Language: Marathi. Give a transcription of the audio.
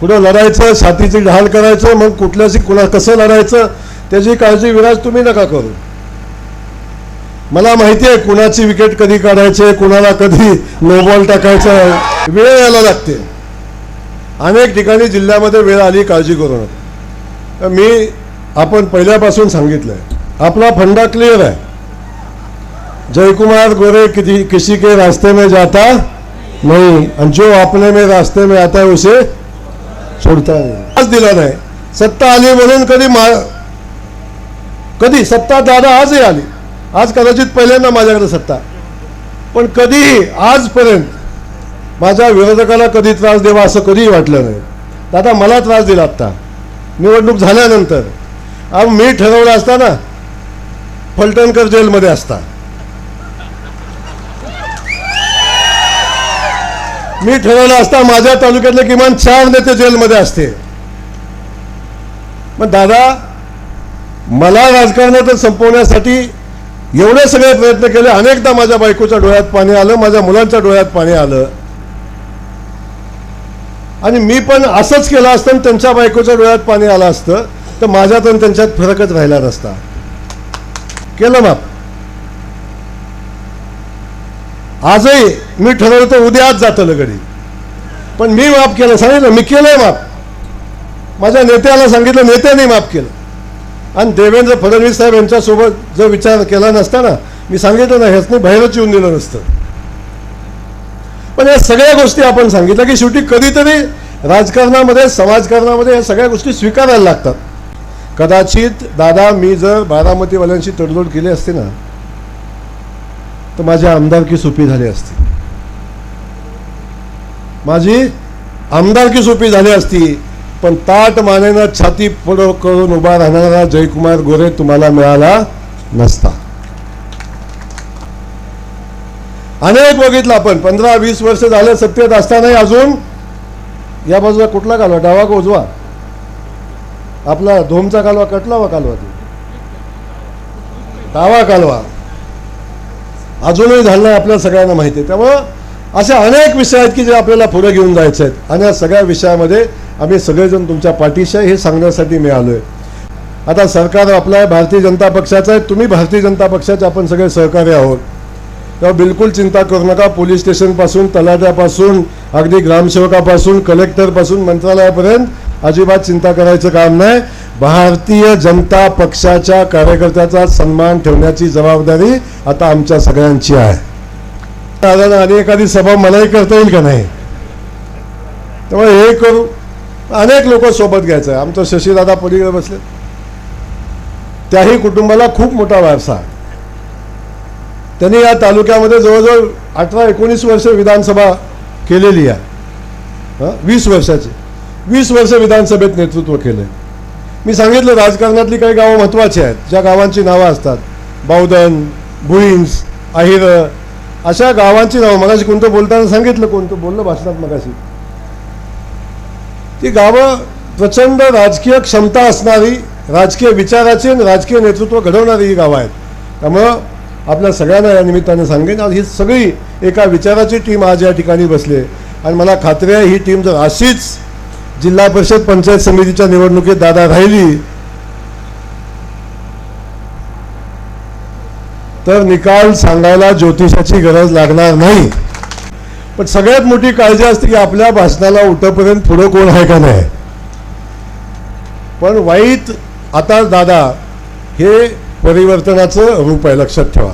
पुढं लढायचं छातीची ढाल करायचं मग कुठल्याशी कुणा कसं लढायचं त्याची काळजी विराज तुम्ही नका करू. मला माहिती आहे कुणाची विकेट कधी काढायचे कुणाला कधी नो बॉल टाकायचा वेळ यायला लागते. अनेक ठिकाणी जिल्ह्यामध्ये वेळ आली काळजी करू नका. मी आपण पहिल्यापासून सांगितलं आहे आपला फंडा क्लिअर आहे. जयकुमार गोरे किसी किसी के रास्ते में जाता? नहीं. आणि जो अपने में रास्ते में आता है उसे सोडता आज दिला नाही. सत्ता आली म्हणून कधी मा कधी? सत्ता दादा आजही आली. आज कदाचित पहिल्यांदा माझ्याकडे सत्ता. पण कधीही आजपर्यंत माझ्या विरोधकाला कधी त्रास द्यावा असं कधीही वाटलं नाही. दादा मला त्रास दिला आत्ता. निवडणूक झाल्यानंतर. अब मी ठरवलं असताना फलटणकर जेलमध्ये असता. मी ठरवलं असता माझ्या तालुक्यातले किमान चार नेते जेलमध्ये असते. मग दादा मला राजकारणात संपवण्यासाठी एवढे सगळे प्रयत्न केले अनेकदा माझ्या बायकोच्या डोळ्यात पाणी आलं माझ्या मुलांच्या डोळ्यात पाणी आलं. आणि मी पण असंच केलं असतं आणि त्यांच्या बायकोच्या डोळ्यात पाणी आलं असतं तर माझ्यात आणि त्यांच्यात फरकच राहिला नसता. केलं माप आजही मी ठरवलं तर उद्या आज जातं लगडी. पण मी माफ केलं सांगितलं मी केलंय माफ. माझ्या नेत्याला सांगितलं नेत्याने माफ केलं. आणि देवेंद्र फडणवीस साहेब यांच्यासोबत जर विचार केला नसता ना मी सांगितलं ना ह्याचने बाहेरच येऊन दिलं नसतं. पण या सगळ्या गोष्टी आपण सांगितल्या की शेवटी कधीतरी राजकारणामध्ये समाजकारणामध्ये या सगळ्या गोष्टी स्वीकारायला लागतात. कदाचित दादा मी जर बारामतीवाल्यांशी तडजोड केली असते ना तर माझी आमदारकी सोपी झाली असती. माझी आमदारकी सोपी झाली असती पण ताट मानेनं छाती पुढं करून उभा राहणारा जयकुमार गोरे तुम्हाला मिळाला नसता. अनेक बघितलं आपण पंधरा वीस वर्ष झालं सत्तेत असतानाही अजून. या बाजूला कुठला कालवा? डावा का उजवा? आपला धोमचा कालवा कटला वा कालवा तू? डावा कालवा. अजूनही झालं नाही आपल्याला सगळ्यांना माहिती आहे. त्यामुळं असे अनेक विषय आहेत की जे आपल्याला पुढे घेऊन जायचे आहेत. आणि या सगळ्या विषयामध्ये आम्ही सगळेजण तुमच्या पाठीशी आहे हे सांगण्यासाठी मी आलो आहे आता सरकार आपलं आहे भारतीय जनता पक्षाचं आहे. तुम्ही भारतीय जनता पक्षाचे आपण सगळे सहकारी आहोत. तेव्हा बिलकुल चिंता करू नका. पोलीस स्टेशनपासून तलाट्यापासून अगदी ग्रामसेवकापासून कलेक्टरपासून मंत्रालयापर्यंत अजिबात चिंता करायचं काम नाही. भारतीय जनता पक्षाच्या कार्यकर्त्याचा सन्मान ठेवण्याची जबाबदारी आता आमच्या सगळ्यांची आहे. दादा आणि एखादी सभा मलाही करता येईल का नाही? त्यामुळे हे करू. अनेक लोक सोबत घ्यायचं आहे. आमचं शशीदादा पलीकडे बसले. त्याही कुटुंबाला खूप मोठा वारसा आहे. त्यांनी या तालुक्यामध्ये जवळजवळ अठरा एकोणीस वर्ष विधानसभा केलेली आहे. वीस वर्षाची. वीस वर्ष विधानसभेत नेतृत्व केलं मी सांगितलं राजकारणातली काही गावं महत्त्वाची आहेत. ज्या गावांची नावं असतात. बावधन भुईंज आहिर अशा गावांची नावं मगाशी कोणतं बोलताना सांगितलं कोणतं बोललं भाषणात मगाशी. ती गावं प्रचंड राजकीय क्षमता असणारी राजकीय विचाराची आणि राजकीय नेतृत्व घडवणारी ही गावं आहेत. त्यामुळं आपल्या सगळ्यांना या निमित्ताने सांगेन आज ही सगळी एका विचाराची टीम आज या ठिकाणी बसली आणि मला खात्री आहे ही टीम जर अशीच जिल्हा परिषद पंचायत समितीच्या निवडणुकीत दादा राहिली. तर निकाल सांगायला ज्योतिषाची गरज लागणार नाही. पण सगळ्यात मोठी काळजी असते की आपल्या भाषणाला उठपर्यंत पुढं कोण आहे का नाही. पण वाईट आता दादा हे परिवर्तनाचं रूप आहे लक्षात ठेवा.